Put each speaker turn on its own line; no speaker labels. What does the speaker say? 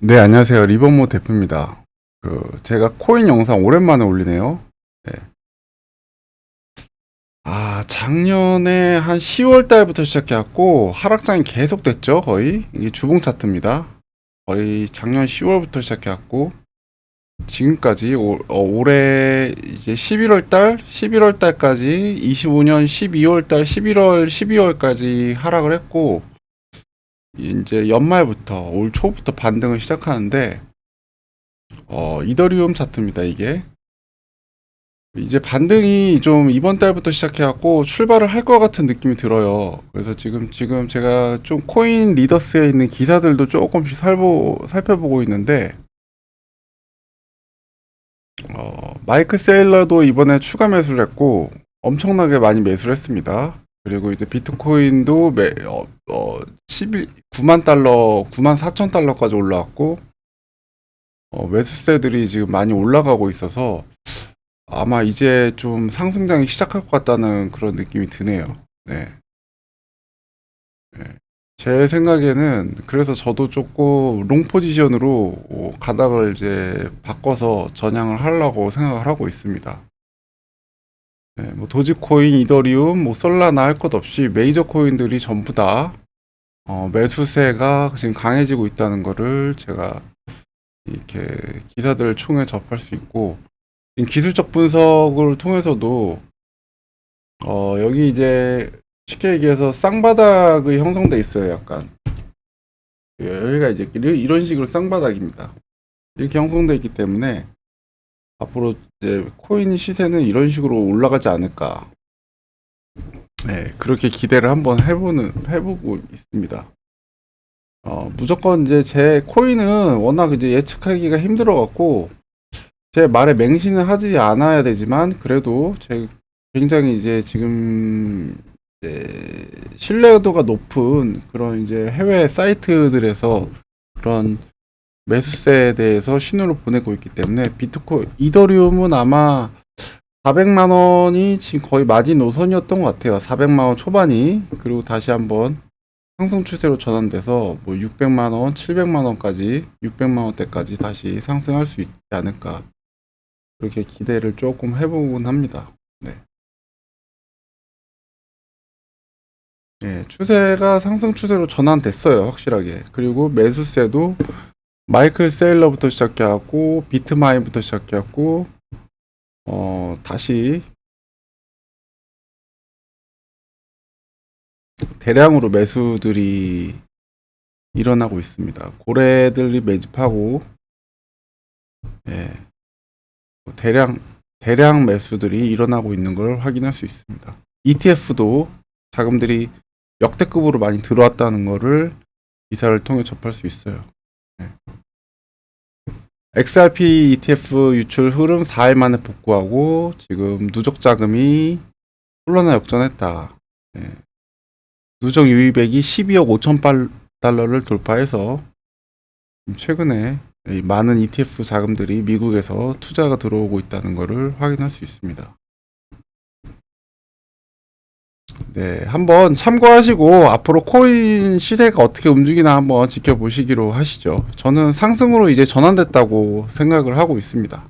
네, 안녕하세요. 리버모 대표입니다. 그, 제가 코인 영상 오랜만에 올리네요. 네. 아, 작년에 한 10월 달부터 시작해갖고, 하락장이 계속 됐죠, 거의. 이게 주봉 차트입니다. 거의 작년 10월부터 시작해갖고, 지금까지, 올, 어, 올해 이제 11월 달, 11월 달까지, 25년 12월 달, 11월, 12월까지 하락을 했고, 이제 연말부터 올 초부터 반등을 시작하는데 어 이더리움 차트입니다 이게. 이제 반등이 좀 이번 달부터 시작해갖고 출발을 할 것 같은 느낌이 들어요. 그래서 지금 지금 제가 좀 코인 리더스에 있는 기사들도 조금씩 살보, 살펴보고 있는데 어 마이클 세일러도 이번에 추가 매수를 했고 엄청나게 많이 매수를 했습니다 그리고 이제 비트코인도 매, 어, 어, 11, 9만 달러, 9만 4천 달러까지 올라왔고, 어, 매수세들이 지금 많이 올라가고 있어서 아마 이제 좀 상승장이 시작할 것 같다는 그런 느낌이 드네요. 네. 네. 제 생각에는 그래서 저도 조금 롱 포지션으로 어, 가닥을 이제 바꿔서 전향을 하려고 생각을 하고 있습니다. 네, 뭐 도지코인, 이더리움, 뭐 솔라나 할 것 없이 메이저 코인들이 전부 다 어, 매수세가 지금 강해지고 있다는 거를 제가 이렇게 기사들을 통해 접할 수 있고 기술적 분석을 통해서도 어, 여기 이제 쉽게 얘기해서 쌍바닥이 형성돼 있어요, 약간 여기가 이제 이런- 식으로 쌍바닥입니다. 이렇게 형성돼 있기 때문에 앞으로 이제 코인 시세는 이런 식으로 올라가지 않을까. 네, 그렇게 기대를 한번 해보는, 해보고 있습니다. 어, 무조건 이제 제 코인은 워낙 이제 예측하기가 힘들어갖고, 제 말에 맹신은 하지 않아야 되지만, 그래도 제 굉장히 이제 지금, 이제 신뢰도가 높은 그런 이제 해외 사이트들에서 그런 매수세에 대해서 신호를 보내고 있기 때문에 비트코 이더리움은 아마 400만 원이 지금 거의 마진 노선이었던 것 같아요. 400만 원 초반이 그리고 다시 한번 상승 추세로 전환돼서 뭐 600만 원, 700만 원까지 600만 원대까지 다시 상승할 수 있지 않을까 그렇게 기대를 조금 해보곤 합니다. 네. 네, 추세가 상승 추세로 전환됐어요, 확실하게. 그리고 매수세도 마이클 세일러부터 시작해갖고 비트마인부터 시작해갖고 어 다시 대량으로 매수들이 일어나고 있습니다. 고래들이 매집하고 예, 대량 대량 매수들이 일어나고 있는 걸 확인할 수 있습니다. ETF도 자금들이 역대급으로 많이 들어왔다는 거를 기사를 통해 접할 수 있어요. XRP ETF 유출 흐름 4일 만에 복구하고 지금 누적 자금이 솔라나 역전했다. 예. 누적 유입액이 12억 5천 달러를 돌파해서 최근에 이 많은 ETF 자금들이 미국에서 투자가 들어오고 있다는 것을 확인할 수 있습니다. 네, 한번 참고하시고 앞으로 코인 시세가 어떻게 움직이나 한번 지켜보시기로 하시죠. 저는 상승으로 이제 전환됐다고 생각을 하고 있습니다.